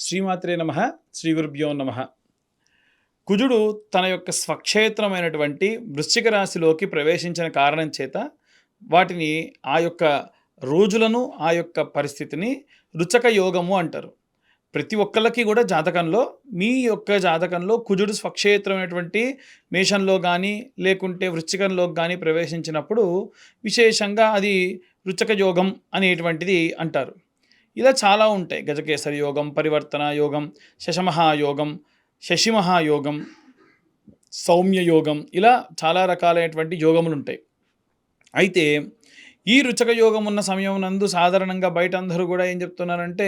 శ్రీమాత్రే నమ శ్రీ గురుభ్యో నమ. కుజుడు తన యొక్క స్వక్షేత్రమైనటువంటి వృశ్చిక రాశిలోకి ప్రవేశించిన కారణం చేత వాటిని ఆ యొక్క రోజులను ఆ యొక్క పరిస్థితిని రుచక యోగము అంటారు. ప్రతి ఒక్కళ్ళకి కూడా జాతకంలో మీ యొక్క జాతకంలో కుజుడు స్వక్షేత్రమైనటువంటి మేషంలో కానీ లేకుంటే వృశ్చికంలో కానీ ప్రవేశించినప్పుడు విశేషంగా అది రుచక యోగం అనేటువంటిది అంటారు. ఇలా చాలా ఉంటాయి. గజకేసరి యోగం పరివర్తన యోగం శశమహాయోగం శశిమహాయోగం సౌమ్య యోగం ఇలా చాలా రకాలైనటువంటి యోగములు ఉంటాయి. అయితే ఈ రుచక యోగం ఉన్న సమయం నందు సాధారణంగా బయట అందరూ కూడా ఏం చెప్తున్నారంటే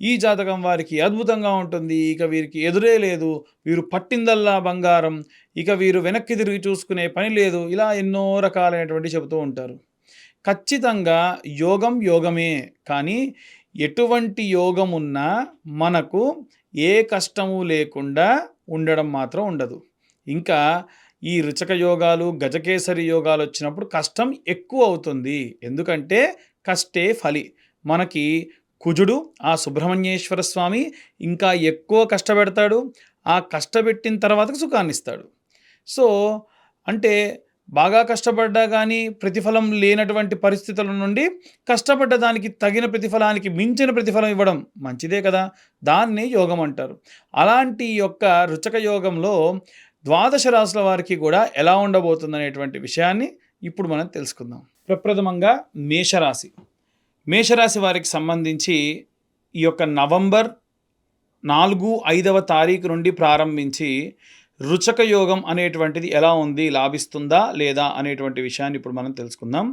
ఈ జాతకం వారికి అద్భుతంగా ఉంటుంది ఇక వీరికి ఎదురే లేదు వీరు పట్టిందల్లా బంగారం ఇక వీరు వెనక్కి తిరిగి చూసుకునే పని లేదు ఇలా ఎన్నో రకాలైనటువంటి చెబుతూ ఉంటారు. ఖచ్చితంగా యోగం యోగమే కానీ ఎటువంటి యోగం ఉన్నా మనకు ఏ కష్టము లేకుండా ఉండడం మాత్రం ఉండదు. ఇంకా ఈ రుచక యోగాలు గజకేసరి యోగాలు వచ్చినప్పుడు కష్టం ఎక్కువ అవుతుంది. ఎందుకంటే కష్టే ఫలి. మనకి కుజుడు ఆ సుబ్రహ్మణ్యేశ్వర స్వామి ఇంకా ఎక్కువ కష్టపెడతాడు. ఆ కష్టపెట్టిన తర్వాత సుఖాన్ని ఇస్తాడు సో అంటే బాగా కష్టపడ్డా కానీ ప్రతిఫలం లేనటువంటి పరిస్థితుల నుండి కష్టపడ్డ దానికి తగిన ప్రతిఫలానికి మించిన ప్రతిఫలం ఇవ్వడం మంచిదే కదా. దాన్ని యోగం అంటారు. అలాంటి యొక్క రుచక యోగంలో ద్వాదశ రాశుల వారికి కూడా ఎలా ఉండబోతుంది అనేటువంటి విషయాన్ని ఇప్పుడు మనం తెలుసుకుందాం. ప్రప్రథమంగా మేషరాశి. మేషరాశి వారికి సంబంధించి ఈ యొక్క నవంబర్ నాలుగు ఐదవ తారీఖు నుండి ప్రారంభించి రుచక యోగం అనేటువంటిది ఎలా ఉంది లాభిస్తుందా లేదా అనేటువంటి విషయాన్ని ఇప్పుడు మనం తెలుసుకుందాం.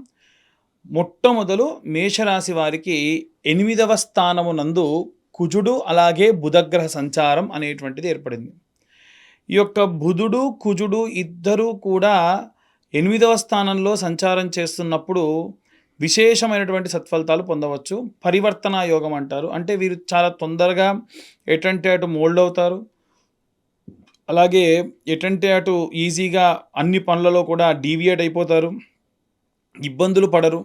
మొట్టమొదలు మేషరాశి వారికి ఎనిమిదవ స్థానము నందు కుజుడు అలాగే బుధగ్రహ సంచారం అనేటువంటిది ఏర్పడింది. ఈ యొక్క బుధుడు కుజుడు ఇద్దరూ కూడా ఎనిమిదవ స్థానంలో సంచారం చేస్తున్నప్పుడు విశేషమైనటువంటి సత్ఫలితాలు పొందవచ్చు. పరివర్తన యోగం అంటారు. అంటే వీరు చాలా తొందరగా ఎటువంటి అటు మోల్డ్ అవుతారు. అలాగే ఎటంటే అటు ఈజీగా అన్ని పనులలో కూడా డీవియేట్ అయిపోతారు ఇబ్బందులు పడరు.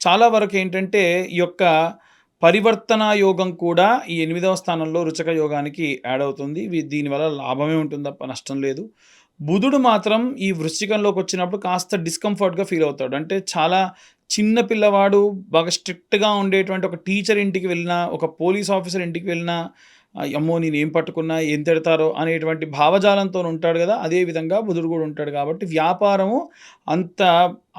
చాలా వరకు ఏంటంటే ఈ యొక్క పరివర్తన యోగం కూడా ఈ ఎనిమిదవ స్థానంలో రుచక యోగానికి యాడ్ అవుతుంది. దీనివల్ల లాభమే ఉంటుంది తప్ప నష్టం లేదు. బుధుడు మాత్రం ఈ వృశ్చికంలోకి వచ్చినప్పుడు కాస్త డిస్కంఫర్ట్గా ఫీల్ అవుతాడు. అంటే చాలా చిన్న పిల్లవాడు బాగా స్ట్రిక్ట్గా ఉండేటువంటి ఒక టీచర్ ఇంటికి వెళ్ళినా ఒక పోలీస్ ఆఫీసర్ ఇంటికి వెళ్ళినా అమ్మో నేను ఏం పట్టుకున్నా ఏం తిడతారో అనేటువంటి భావజాలంతో ఉంటాడు కదా. అదే విధంగా బుధుడు కూడా ఉంటాడు కాబట్టి వ్యాపారము అంత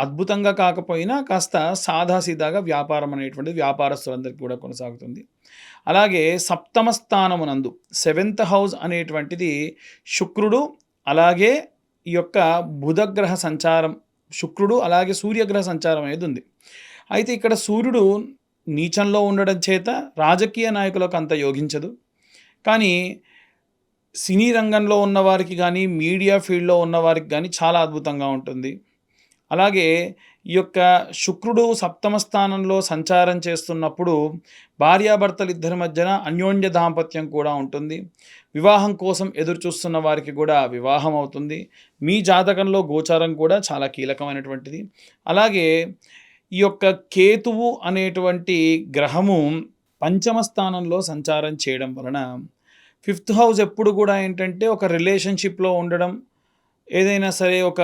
అద్భుతంగా కాకపోయినా కాస్త సాదాసీదాగా వ్యాపారం అనేటువంటిది వ్యాపారస్తులందరికీ కూడా కొనసాగుతుంది. అలాగే సప్తమ స్థానమునందు సెవెంత్ హౌస్ అనేటువంటిది శుక్రుడు అలాగే ఈ యొక్క బుధగ్రహ సంచారం శుక్రుడు అలాగే సూర్యగ్రహ సంచారం అనేది ఉంది. అయితే ఇక్కడ సూర్యుడు నీచంలో ఉండడం చేత రాజకీయ నాయకులకు అంత యోగించదు. కానీ సినీ రంగంలో ఉన్నవారికి కానీ మీడియా ఫీల్డ్లో ఉన్నవారికి కానీ చాలా అద్భుతంగా ఉంటుంది. అలాగే ఈ యొక్క శుక్రుడు సప్తమ స్థానంలో సంచారం చేస్తున్నప్పుడు భార్యాభర్తలు ఇద్దరి మధ్యన అన్యోన్య దాంపత్యం కూడా ఉంటుంది. వివాహం కోసం ఎదురు చూస్తున్న వారికి కూడా వివాహం అవుతుంది. మీ జాతకంలో గోచారం కూడా చాలా కీలకమైనటువంటిది. అలాగే ఈ యొక్క కేతువు అనేటువంటి గ్రహము పంచమ స్థానంలో సంచారం చేయడం వలన ఫిఫ్త్ హౌస్ ఎప్పుడు కూడా ఏంటంటే ఒక రిలేషన్షిప్లో ఉండడం ఏదైనా సరే ఒక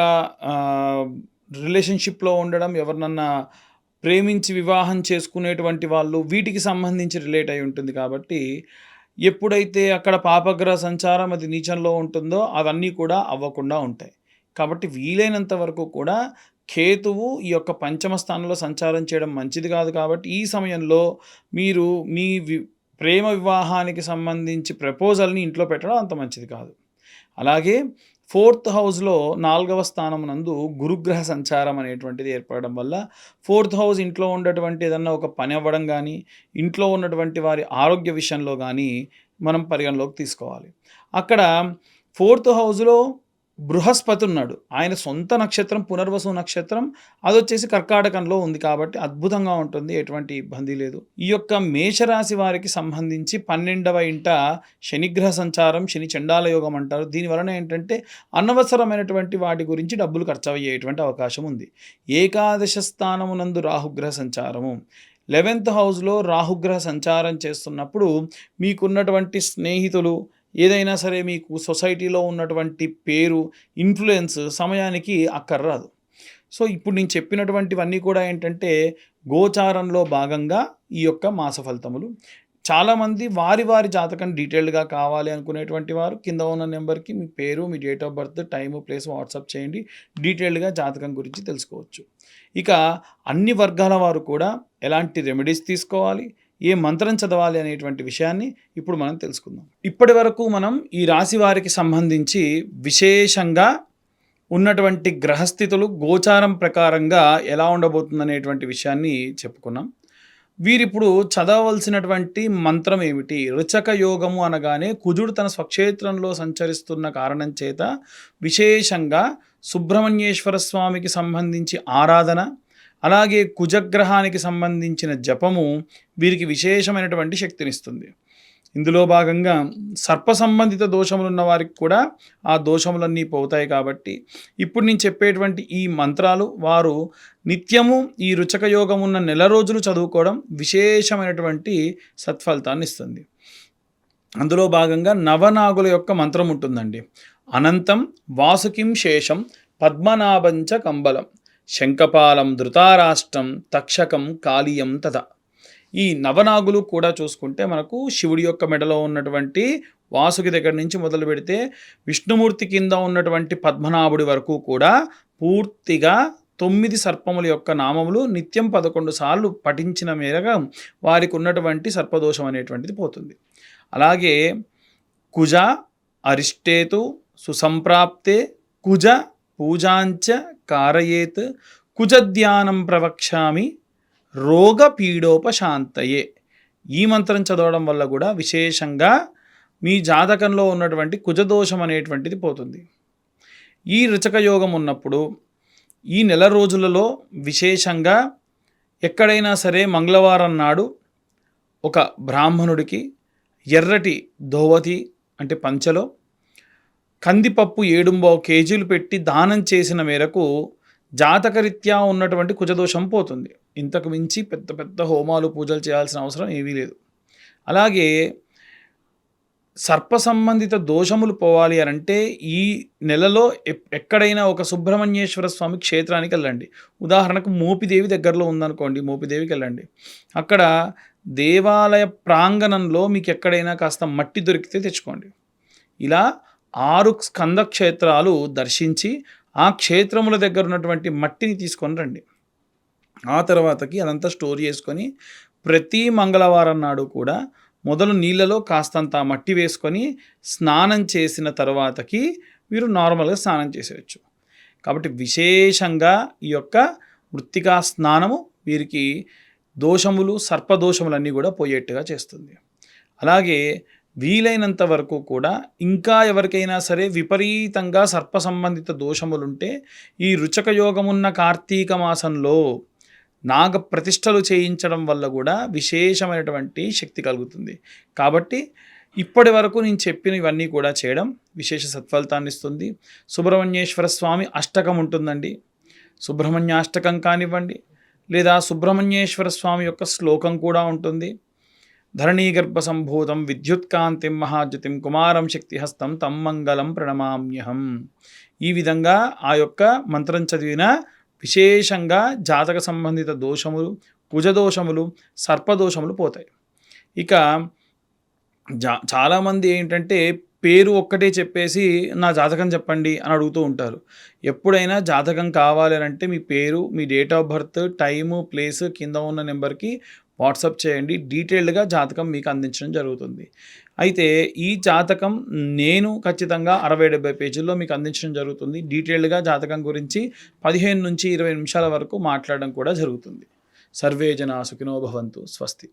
రిలేషన్షిప్లో ఉండడం ఎవరినన్నా ప్రేమించి వివాహం చేసుకునేటువంటి వాళ్ళు వీటికి సంబంధించి రిలేట్ అయి ఉంటుంది కాబట్టి ఎప్పుడైతే అక్కడ పాపగ్రహ సంచారం అది నీచంలో ఉంటుందో అవన్నీ కూడా అవ్వకుండా ఉంటాయి. కాబట్టి వీలైనంత వరకు కూడా కేతువు ఈ యొక్క పంచమ స్థానంలో సంచారం చేయడం మంచిది కాదు కాబట్టి ఈ సమయంలో మీరు మీ వి ప్రేమ వివాహానికి సంబంధించి ప్రపోజల్ని ఇంట్లో పెట్టడం అంత మంచిది కాదు. అలాగే ఫోర్త్ హౌస్లో నాలుగవ స్థానం నందు గురుగ్రహ సంచారం అనేటువంటిది ఏర్పడడం వల్ల ఫోర్త్ హౌస్ ఇంట్లో ఉన్నటువంటి ఏదన్నా ఒక పని అవ్వడం కానీ ఇంట్లో ఉన్నటువంటి వారి ఆరోగ్య విషయంలో కానీ మనం పరిగణలోకి తీసుకోవాలి. అక్కడ ఫోర్త్ హౌస్లో బృహస్పతి ఉన్నాడు. ఆయన సొంత నక్షత్రం పునర్వసు నక్షత్రం అది వచ్చేసి కర్కాటకంలో ఉంది కాబట్టి అద్భుతంగా ఉంటుంది ఎటువంటి ఇబ్బంది లేదు. ఈ యొక్క మేషరాశి వారికి సంబంధించి పన్నెండవ ఇంట శనిగ్రహ సంచారం శని చండాల యోగం అంటారు. దీని వలన ఏంటంటే అనవసరమైనటువంటి వాటి గురించి డబ్బులు ఖర్చు అయ్యేటువంటి అవకాశం ఉంది. ఏకాదశ స్థానమునందు రాహుగ్రహ సంచారము. లెవెన్త్ హౌస్‌లో రాహుగ్రహ సంచారం చేస్తున్నప్పుడు మీకున్నటువంటి స్నేహితులు ఏదైనా సరే మీకు సొసైటీలో ఉన్నటువంటి పేరు, ఇన్ఫ్లుయెన్స్ సమయానికి అక్కర్రాదు. సో, ఇప్పుడు నేను చెప్పినటువంటివన్నీ కూడా ఏంటంటే గోచారంలో భాగంగా ఈ యొక్క మాస ఫలితములు. చాలామంది వారి వారి జాతకం డీటెయిల్డ్‌గా కావాలి అనుకునేటువంటి వారు కింద ఉన్న నెంబర్కి మీ పేరు, మీ date of birth, time, place WhatsApp చేయండి. డీటెయిల్డ్‌గా జాతకం గురించి తెలుసుకోవచ్చు. ఇక అన్ని వర్గాల వారు కూడా ఎలాంటి రెమెడీస్ తీసుకోవాలి, ఏ మంత్రం చదవాలి అనేటువంటి విషయాన్ని ఇప్పుడు మనం తెలుసుకుందాం. ఇప్పటి వరకు మనం ఈ రాశి వారికి సంబంధించి విశేషంగా ఉన్నటువంటి గ్రహస్థితులు గోచారం ప్రకారంగా ఎలా ఉండబోతుందనేటువంటి విషయాన్ని చెప్పుకున్నాం. వీరిప్పుడు చదవలసినటువంటి మంత్రం ఏమిటి? రుచక యోగము అనగానే కుజుడు తన స్వక్షేత్రంలో సంచరిస్తున్న కారణం చేత విశేషంగా సుబ్రహ్మణ్యేశ్వర స్వామికి సంబంధించి ఆరాధన, అలాగే కుజగ్రహానికి సంబంధించిన జపము వీరికి విశేషమైనటువంటి శక్తినిస్తుంది. ఇందులో భాగంగా సర్ప సంబంధిత దోషములున్న వారికి కూడా ఆ దోషములన్నీ పోతాయి కాబట్టి ఇప్పుడు నేను చెప్పేటువంటి ఈ మంత్రాలు వారు నిత్యము ఈ రుచక యోగం ఉన్న నెల రోజులు చదువుకోవడం విశేషమైనటువంటి సత్ఫలితాన్ని ఇస్తుంది. అందులో భాగంగా నవనాగుల యొక్క మంత్రం ఉంటుందండి. అనంతం వాసుకిం శేషం పద్మనాభంచ కంబలం శంఖపాలం ధృతారాష్ట్రం తక్షకం కాళీయం తథ ఈ నవనాగులు కూడా చూసుకుంటే మనకు శివుడి యొక్క మెడలో ఉన్నటువంటి వాసుకి దగ్గర నుంచి మొదలుపెడితే విష్ణుమూర్తి కింద ఉన్నటువంటి పద్మనాభుడి వరకు కూడా పూర్తిగా తొమ్మిది సర్పముల యొక్క నామములు నిత్యం 11 సార్లు పఠించిన మేరగా వారికి ఉన్నటువంటి సర్పదోషం అనేటువంటిది పోతుంది. అలాగే కుజ అరిష్టేతు సుసంప్రాప్తే కుజ పూజాంచ కారయేత్ కుజధ్యానం ప్రవక్ష్యామి రోగ పీడోపశాంతయే. ఈ మంత్రం చదవడం వల్ల కూడా విశేషంగా మీ జాతకంలో ఉన్నటువంటి కుజదోషం అనేటువంటిది పోతుంది. ఈ రుచక యోగం ఉన్నప్పుడు ఈ నెల రోజులలో విశేషంగా ఎక్కడైనా సరే మంగళవారం నాడు ఒక బ్రాహ్మణుడికి ఎర్రటి ధోవతి అంటే పంచెలో కందిపప్పు ఏడుంబో కేజీలు పెట్టి దానం చేసిన మేరకు జాతకరీత్యా ఉన్నటువంటి కుజదోషం పోతుంది. ఇంతకు మించి పెద్ద పెద్ద హోమాలు, పూజలు చేయాల్సిన అవసరం ఏమీ లేదు. అలాగే సర్ప సంబంధిత దోషములు పోవాలి అని అంటే ఈ నెలలో ఎప్ ఎక్కడైనా ఒక సుబ్రహ్మణ్యేశ్వర స్వామి క్షేత్రానికి వెళ్ళండి. ఉదాహరణకు మోపిదేవి దగ్గరలో ఉందనుకోండి మోపిదేవికి వెళ్ళండి. అక్కడ దేవాలయ ప్రాంగణంలో మీకు ఎక్కడైనా కాస్త మట్టి దొరికితే తెచ్చుకోండి. ఇలా ఆరు స్కంద క్షేత్రాలు దర్శించి ఆ క్షేత్రముల దగ్గర ఉన్నటువంటి మట్టిని తీసుకొని రండి. ఆ తర్వాతకి అదంతా స్టోర్ చేసుకొని ప్రతి మంగళవారం నాడు కూడా మొదలు నీళ్ళలో కాస్తంత మట్టి వేసుకొని స్నానం చేసిన తర్వాతకి మీరు నార్మల్‌గా స్నానం చేసేయచ్చు కాబట్టి విశేషంగా ఈ యొక్క మృత్తికా స్నానము వీరికి దోషములు, సర్పదోషములన్నీ కూడా పోయేట్టుగా చేస్తుంది. అలాగే వీలైనంత వరకు కూడా ఇంకా ఎవరికైనా సరే విపరీతంగా సర్ప సంబంధిత దోషములుంటే ఈ రుచక యోగమున్న కార్తీక మాసంలో నాగ ప్రతిష్ఠలు చేయించడం వల్ల కూడా విశేషమైనటువంటి శక్తి కలుగుతుంది. కాబట్టి ఇప్పటి వరకు నేను చెప్పినవన్నీ కూడా చేయడం విశేష సత్ఫలితాన్నిస్తుంది. సుబ్రహ్మణ్యేశ్వర స్వామి అష్టకం ఉంటుందండి. సుబ్రహ్మణ్యాష్టకం కానివ్వండి లేదా సుబ్రహ్మణ్యేశ్వర స్వామి యొక్క శ్లోకం కూడా ఉంటుంది. ధరణీగర్భసంభూతం విద్యుత్కాంతిం మహాజ్యుతిం కుమారం శక్తిహస్తం తం మంగళం ప్రణమామ్యహం. ఈ విధంగా ఆ యొక్క మంత్రం చదివిన విశేషంగా జాతక సంబంధిత దోషములు, కుజదోషములు, సర్పదోషములు పోతాయి. ఇక జా చాలామంది ఏంటంటే పేరు ఒక్కటే చెప్పేసి నా జాతకం చెప్పండి అని అడుగుతూ ఉంటారు. ఎప్పుడైనా జాతకం కావాలి అంటే మీ పేరు, మీ date of birth, time, place కింద ఉన్న నెంబర్కి వాట్సప్ చేయండి. డీటెయిల్డ్‌గా జాతకం మీకు అందించడం జరుగుతుంది. అయితే ఈ జాతకం నేను ఖచ్చితంగా 60, 70 పేజీల్లో మీకు అందించడం జరుగుతుంది. డీటెయిల్డ్‌గా జాతకం గురించి 15-20 నిమిషాల వరకు మాట్లాడడం కూడా జరుగుతుంది. సర్వే జనా సుఖినో భవంతు. స్వస్తి.